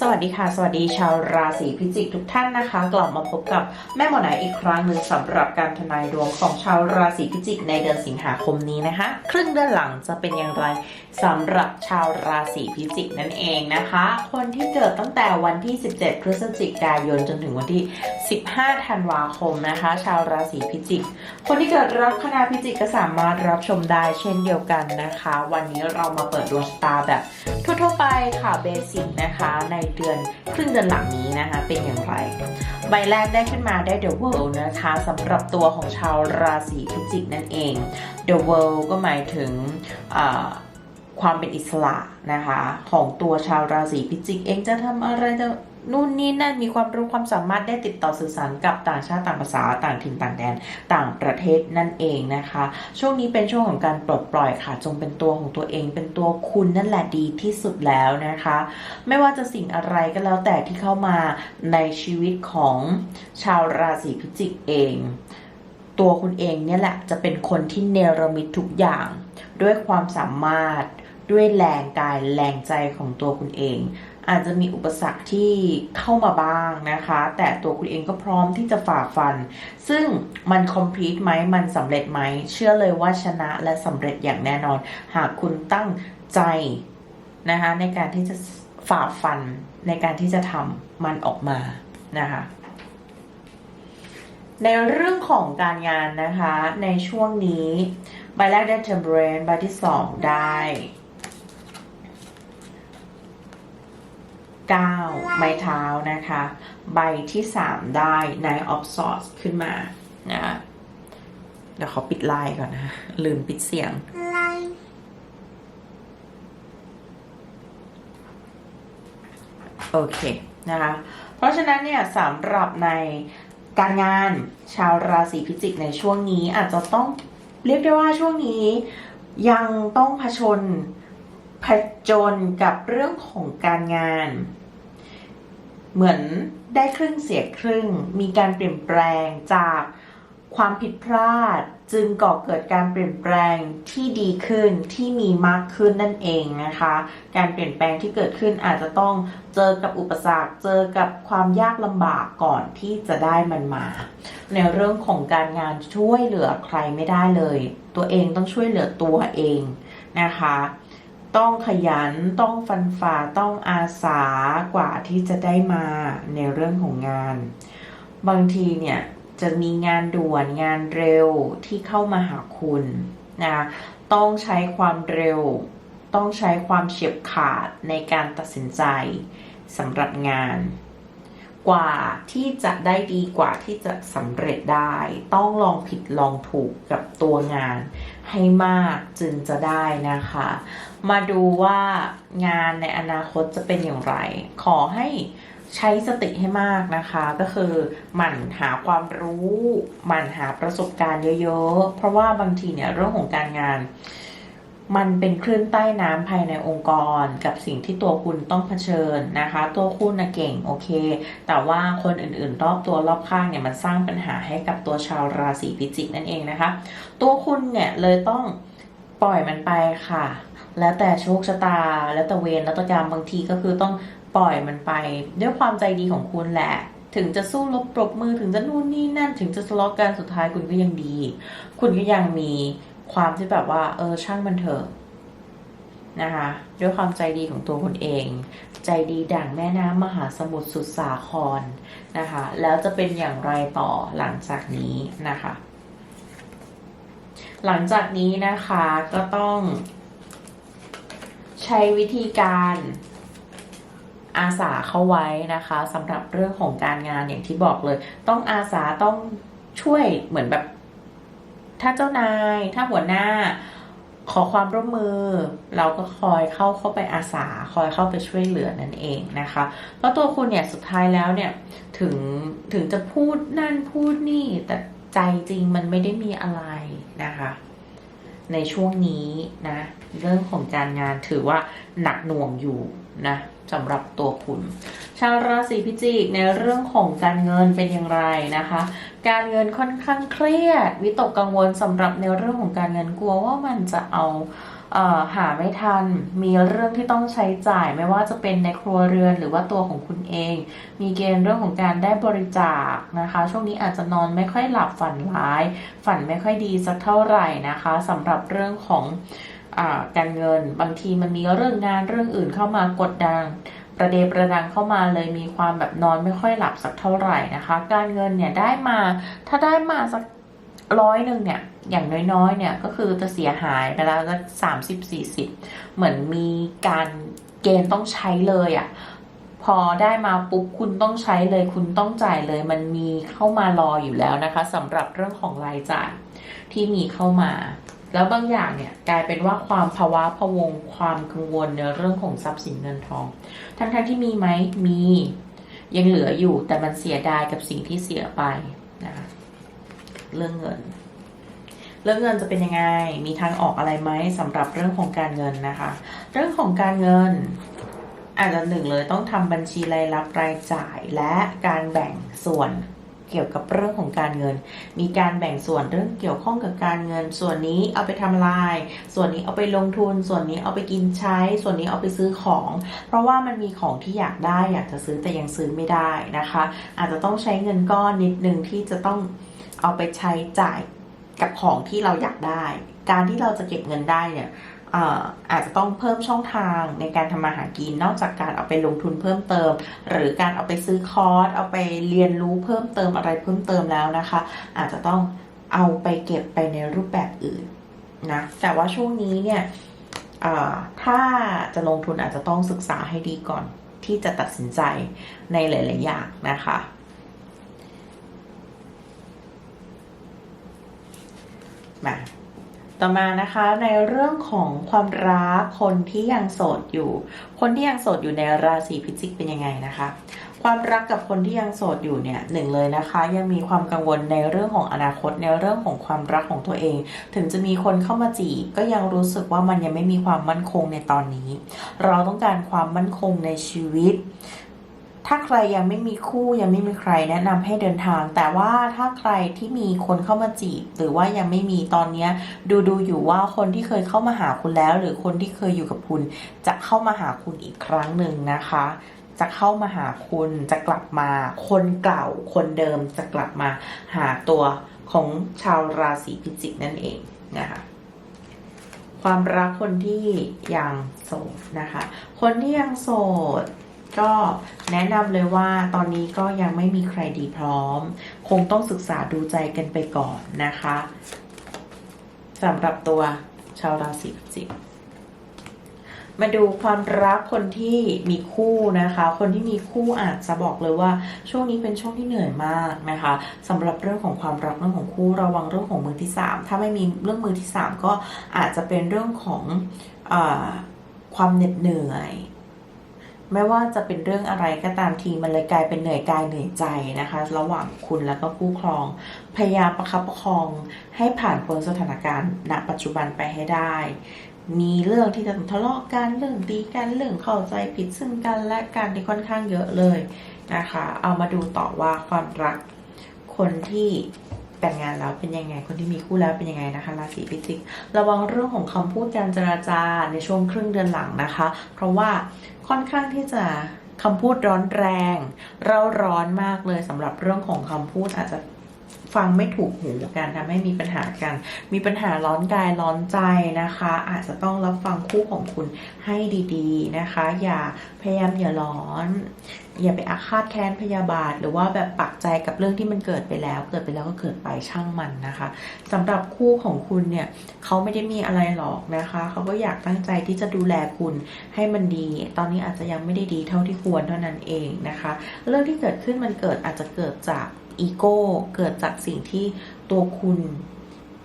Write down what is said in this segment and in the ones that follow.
สวัสดีค่ะ สวัสดีชาวราศีพิจิกทุกท่านนะคะ กลับมาพบกับแม่หมอไหนอีกครั้งหนึ่งสำหรับการทนายดวงของชาวราศีพิจิกในเดือนสิงหาคมนี้นะคะ ครึ่งเดือนหลังจะเป็นอย่างไรสำหรับชาวราศีพิจิกนั่นเองนะคะ คนที่เกิดตั้งแต่วันที่ 17 พฤศจิกายนจนถึงวันที่ 15 ธันวาคมนะคะ ชาวราศีพิจิก คนที่เกิดรับคณะพิจิกก็สามารถรับชมได้เช่นเดียวกันนะคะ วันนี้เรามาเปิดดวงชะตาแบบทั่วๆไปค่ะเบสิกนะคะ ในเดือนครึ่งเดือนหลังนี้นะคะ เป็นอย่างไร ใบแรกได้ขึ้นมาได้ The World นะคะสำหรับตัวของชาวราศีพิจิกนั่นเอง The World ก็หมายถึงอ่า ความเป็นอิสระนะคะ ของตัวชาวราศีพิจิก เองจะทำอะไรจะนู่นนี่นั่นมีความรู้ความสามารถได้ติดต่อสื่อสารกับต่างชาติต่างภาษาต่างถิ่นต่างแดนต่างประเทศนั่นเองนะคะ ช่วงนี้เป็นช่วงของการปลดปล่อยค่ะ จงเป็นตัวของตัวเองเป็นตัวคุณนั่นแหละดีที่สุดแล้วนะคะ ไม่ว่าจะสิ่งอะไรก็แล้วแต่ที่เข้ามาในชีวิตของชาวราศีพิจิกเอง ตัวคุณเองเนี่ยแหละจะเป็นคนที่เนรมิตทุกอย่าง ด้วยความสามารถ ด้วยแรงกายแรงใจของตัวคุณเอง อาจจะมีอุปสรรคที่เข้ามาบ้างนะคะ แต่ตัวคุณเองก็พร้อมที่จะฝ่าฟัน ซึ่งมัน complete ไหมมันสำเร็จไหม เชื่อเลยว่าชนะและสำเร็จอย่างแน่นอน หากคุณตั้งใจนะคะในการที่จะฝ่าฟันในการที่จะทำมันออกมานะคะในเรื่องของการงานนะคะ ในช่วงนี้ ใบแรกได้ temperance ใบที่สองได้ 9 ไม้เท้านะคะ ใบที่ 3 ได้ nine of swords ขึ้นมานะคะเดี๋ยวขอปิดไลน์ก่อนนะ ลืมปิดเสียง โอเค นะคะ เพราะฉะนั้นเนี่ยสำหรับในการงานชาวราศีพิจิกในช่วงนี้อาจจะต้องเรียกได้ว่าช่วงนี้ยังต้องผชนผจญกับเรื่องของการงาน เหมือนได้ครึ่งเสียครึ่ง มีการเปลี่ยนแปลงจากความผิดพลาดจึงก่อเกิดการเปลี่ยนแปลงที่ดีขึ้นที่มีมากขึ้นนั่นเองนะคะ การเปลี่ยนแปลงที่เกิดขึ้นอาจจะต้องเจอกับอุปสรรค เจอกับความยากลำบากก่อนที่จะได้มันมา ในเรื่องของการงานช่วยเหลือใครไม่ได้เลย ตัวเองต้องช่วยเหลือตัวเองนะคะ ต้องขยันต้องฟันฝ่าต้องอาสากว่าที่จะได้มาในเรื่องของงาน บางทีเนี่ยจะมีงานด่วนงานเร็วที่เข้ามาหาคุณนะต้องใช้ความเร็ว ต้องใช้ความเฉียบขาดในการตัดสินใจสำหรับงาน กว่าที่จะได้ดีกว่าที่จะสำเร็จได้ ต้องลองผิดลองถูกกับตัวงานให้มากจึงจะได้นะคะ มาดูว่างานในอนาคตจะเป็นอย่างไร ขอให้ใช้สติให้มากนะคะ ก็คือหมั่นหาความรู้หมั่นหาประสบการณ์เยอะๆ เพราะว่าบางทีเนี่ยเรื่องของการงาน มันเป็นคลื่นใต้น้ำภายในองค์กรกับสิ่งที่ตัวคุณต้องเผชิญนะคะ ตัวคุณนะเก่งโอเค แต่ว่าคนอื่นๆ รอบตัวรอบข้างเนี่ยมันสร้างปัญหาให้กับตัวชาวราศีพิจิกนั่นเองนะคะ ตัวคุณเนี่ยเลยต้องปล่อยมันไปค่ะ แล้วแต่โชคชะตา แล้วแต่เวรแล้วแต่กรรมบางทีก็คือต้องปล่อยมันไป ด้วยความใจดีของคุณแหละ ถึงจะสู้รบปรบมือถึงจะนู่นนี่นั่น ถึงจะทะเลาะกันสุดท้ายคุณก็ยังดี คุณก็ยังมีความที่แบบว่า เออช่างมันเถอะนะคะด้วยความใจดีของตัวคุณเอง ใจดีดั่งแม่น้ำมหาสมุทรสุดสาครนะคะ แล้วจะเป็นอย่างไรต่อหลังจากนี้นะคะ หลังจากนี้นะคะก็ต้อง ใช้วิธีการอาสาเข้าไว้นะคะสำหรับเรื่องของการงานอย่างที่บอกเลย ต้องอาสาต้องช่วยเหมือนแบบ ถ้าเจ้านาย ถ้าหัวหน้า ขอความร่วมมือ เราก็คอยเข้าเข้าไปอาสา คอยเข้าไปช่วยเหลือนั่นเองนะคะ เพราะตัวคุณเนี่ยสุดท้ายแล้วเนี่ยถึงถึงจะพูดนั่นพูดนี่แต่ใจจริงมันไม่ได้มีอะไรนะคะ ในช่วงนี้นะ เรื่องของการงานถือว่าหนักหน่วงอยู่นะสำหรับตัวคุณชาวราศีพิจิกในเรื่องของการเงินเป็นอย่างไรนะคะ การเงินค่อนข้างเครียด วิตกกังวลสำหรับในเรื่องของการเงินกลัวว่ามันจะเอา หาไม่ทัน มีเรื่องที่ต้องใช้จ่าย ไม่ว่าจะเป็นในครัวเรือนหรือว่าตัวของคุณเอง มีเกณฑ์เรื่องของการได้บริจาคนะคะ ช่วงนี้อาจจะนอนไม่ค่อยหลับฝันร้าย ฝันไม่ค่อยดีสักเท่าไหร่นะคะสำหรับเรื่องของอการเงิน บางทีมันมีเรื่องงานเรื่องอื่นเข้ามากดดันประเดประดังเข้ามาเลยมีความแบบนอนไม่ค่อยหลับสักเท่าไหร่นะคะ การเงินเนี่ยได้มา ถ้าได้มาสัก ร้อยหนึ่งเนี่ย อย่างน้อยๆ เนี่ยก็คือจะเสียหายไปแล้วสักสามสิบสี่สิบเหมือนมีการเกณฑ์ต้องใช้เลยอะ่ะพอได้มาปุ๊บคุณต้องใช้เลย คุณต้องจ่ายเลย มันมีเข้ามารออยู่แล้วนะคะสำหรับเรื่องของรายจ่ายที่มีเข้ามา แล้วบางอย่างเนี่ยกลายเป็นว่าความภาวะพะวงความกังวลในเรื่องของทรัพย์สินเงินทอง ทั้งๆทที่มีไหมมี ยังเหลืออยู่แต่มันเสียดายกับสิ่งที่เสียไป เรื่องเงิน เรื่องเงินจะเป็นยังไง มีทางออกอะไรไหมสำหรับเรื่องของการเงินนะคะ เรื่องของการเงิน อาจจะหนึ่งเลยต้องทำบัญชีรายรับรายจ่ายและการแบ่งส่วนเกี่ยวกับเรื่องของการเงิน มีการแบ่งส่วนเรื่องเกี่ยวข้องกับการเงิน ส่วนนี้เอาไปทำลาย ส่วนนี้เอาไปลงทุน ส่วนนี้เอาไปกินใช้ ส่วนนี้เอาไปซื้อของ เพราะว่ามันมีของที่อยากได้อยากจะซื้อแต่ยังซื้อไม่ได้นะคะ อาจจะต้องใช้เงินก้อนนิดนึงที่จะต้อง เอาไปใช้จ่ายกับของที่เราอยากได้ การที่เราจะเก็บเงินได้เนี่ยเอ่อาจจะต้องเพิ่มช่องทางในการทำมาหากิน นอกจากการเอาไปลงทุนเพิ่มเติม หรือการเอาไปซื้อคอร์ส เอาไปเรียนรู้เพิ่มเติมอะไรเพิ่มเติมแล้วนะคะ อาจจะต้องเอาไปเก็บไปในรูปแบบอื่นนะแต่ว่าช่วงนี้เนี่ยถ้าจะลงทุนอาจจะต้องศึกษาให้ดีก่อนที่จะตัดสินใจในหลาย ๆ อย่างนะคะ มาต่อมานะคะในเรื่องของความรักคนที่ยังโสดอยู่ คนที่ยังโสดอยู่ในราศีพิจิกเป็นยังไงนะคะ ความรักกับคนที่ยังโสดอยู่เนี่ยหนึ่งเลยนะคะ ยังมีความกังวลในเรื่องของอนาคตในเรื่องของความรักของตัวเอง ถึงจะมีคนเข้ามาจีบก็ยังรู้สึกว่ามันยังไม่มีความมั่นคงในตอนนี้ เราต้องการความมั่นคงในชีวิต ถ้าใครยังไม่มีคู่ยังไม่มีใครแนะนำให้เดินทาง แต่ว่าถ้าใครที่มีคนเข้ามาจีบ หรือว่ายังไม่มีตอนเนี้ดูดูอยู่ว่าคนที่เคยเข้ามาหาคุณแล้ว หรือคนที่เคยอยู่กับคุณ จะเข้ามาหาคุณอีกครั้งหนึ่งนะคะ จะเข้ามาหาคุณจะกลับมา คนเก่าคนเดิมจะกลับมาหาตัวของชาวราศีพิจิกนั่นเองนะคะความรักคนที่ยังโสดนะคะ คนที่ยังโสด ก็แนะนำเลยว่าตอนนี้ก็ยังไม่มีใครดีพร้อม คงต้องศึกษาดูใจกันไปก่อนนะคะสำหรับตัวชาวราศีพิจิกมาดูความรักคนที่มีคู่นะคะ คนที่มีคู่อาจจะบอกเลยว่า ช่วงนี้เป็นช่วงที่เหนื่อยมากนะคะสำหรับเรื่องของความรักเรื่องของคู่ระวังเรื่องของมือที่สามถ้าไม่มีเรื่องมือที่สามก็อาจจะเป็นเรื่องของอความเหน็ดเหนื่อย ไม่ว่าจะเป็นเรื่องอะไรก็ตามทีมันเลยกลายเป็นเหนื่อยกายเหนื่อยใจนะคะ ระหว่างคุณแล้วก็คู่ครอง พยายามประคับประคองให้ผ่านพ้นสถานการณ์ณปัจจุบันไปให้ได้ มีเรื่องที่จะทะเลาะกันเรื่องตีกันเรื่องเข้าใจผิดซึ่งกันและกันที่ค่อนข้างเยอะเลยนะคะ เอามาดูต่อว่าความรักคนที่ แต่งงานแล้วเป็นยังไง คนที่มีคู่แล้วเป็นยังไงนะคะ ราศีพิจิก ระวังเรื่องของคำพูดการเจราจาในช่วงครึ่งเดือนหลังนะคะ เพราะว่าค่อนข้างที่จะคำพูดร้อนแรง เร่าร้อนมากเลยสำหรับเรื่องของคำพูดอาจจะ ฟังไม่ถูกหูกันทำให้มีปัญหากัน มีปัญหาร้อนกายร้อนใจนะคะ อาจจะต้องรับฟังคู่ของคุณให้ดีๆนะคะ อย่าพยายามอย่าร้อนอย่าไปอาฆาตแค้นพยาบาท หรือว่าแบบปักใจกับเรื่องที่มันเกิดไปแล้ว เกิดไปแล้วก็เกิดไปช่างมันนะคะสำหรับคู่ของคุณเนี่ยเขาไม่ได้มีอะไรหรอกนะคะเขาก็อยากตั้งใจที่จะดูแลคุณให้มันดี ตอนนี้อาจจะยังไม่ได้ดีเท่าที่ควรเท่านั้นเองนะคะ เรื่องที่เกิดขึ้นมันเกิดอาจจะเกิดจาก อีโก้ เกิดจากสิ่งที่ตัวคุณ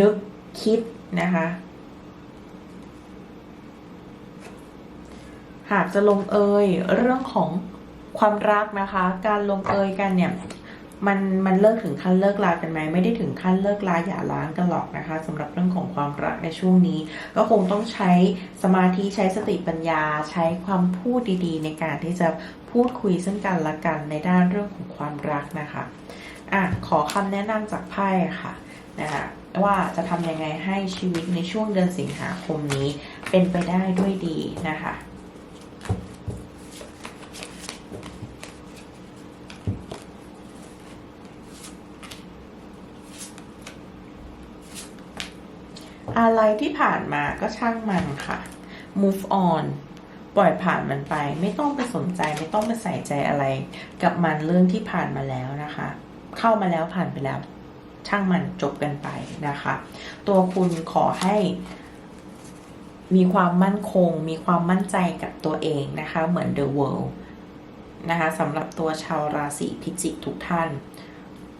นึกคิดนะคะ หากจะลงเอยเรื่องของความรักนะคะ การลงเอยกันเนี่ย มันมันเลิกถึงขั้นเลิกลากันไหมไม่ได้ถึงขั้นเลิกลาอย่าร้างกันหรอกนะคะสำหรับเรื่องของความรักในช่วงนี้ ก็คงต้องใช้สมาธิใช้สติปัญญา ใช้ความพูดดีๆ ในการที่จะพูดคุยซึ่งกันและกันในด้านเรื่องของความรักนะคะ อะขอคำแนะนำจากไพ่ค่ะนะคะว่าจะทำยังไงให้ชีวิตในช่วงเดือนสิงหาคมนี้เป็นไปได้ด้วยดีนะคะอะไรที่ผ่านมาก็ช่างมันค่ะ move on ปล่อยผ่านมันไป ไม่ต้องไปสนใจ ไม่ต้องไปใส่ใจอะไร กับมันเรื่องที่ผ่านมาแล้วนะคะ เข้ามาแล้วผ่านไปแล้ว ช่างมันจบกันไปนะคะ ตัวคุณขอให้มีความมั่นคง มีความมั่นใจกับตัวเองนะคะ เหมือน The World นะคะสำหรับตัวชาวราศีพิจิกทุกท่าน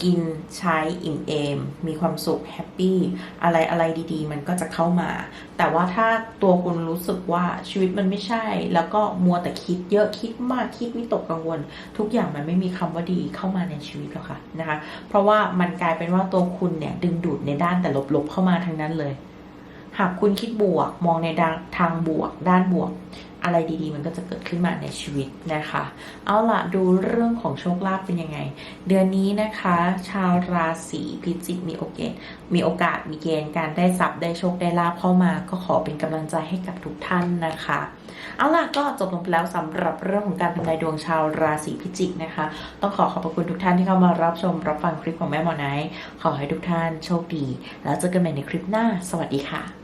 กินใช้อิ่มเอม มีความสุขแฮปปี้อะไรอะไรดีๆ มันก็จะเข้ามา แต่ว่าถ้าตัวคุณรู้สึกว่าชีวิตมันไม่ใช่ แล้วก็มัวแต่คิดเยอะคิดมากคิดวิตกกังวล ทุกอย่างมันไม่มีคำว่าดีเข้ามาในชีวิตหรอกค่ะนะคะ เพราะว่ามันกลายเป็นว่าตัวคุณเนี่ยดึงดูดในด้านแต่ลบๆเข้ามาทั้งนั้นเลย หากคุณคิดบวกมองในทางบวก ด้านบวก อะไรดีๆ มันก็จะเกิดขึ้นมาในชีวิตนะคะ เอาล่ะดูเรื่องของโชคลาภเป็นยังไง เดือนนี้นะคะ ชาวราศีพิจิกมีโอกาสมีโอกาสมีเกณฑ์การได้ทรัพย์ได้โชคได้ลาภเข้ามา ก็ขอเป็นกำลังใจให้กับทุกท่านนะคะ เอาล่ะก็จบลงไปแล้วสำหรับเรื่องของการทำนายดวงชาวราศีพิจิกนะคะ ต้องขอขอบพระคุณทุกท่านที่เข้ามารับชมรับฟังคลิปของแม่หมอไนท์ขอให้ทุกท่านโชคดี แล้วเจอกันใหม่ในคลิปหน้า สวัสดีค่ะ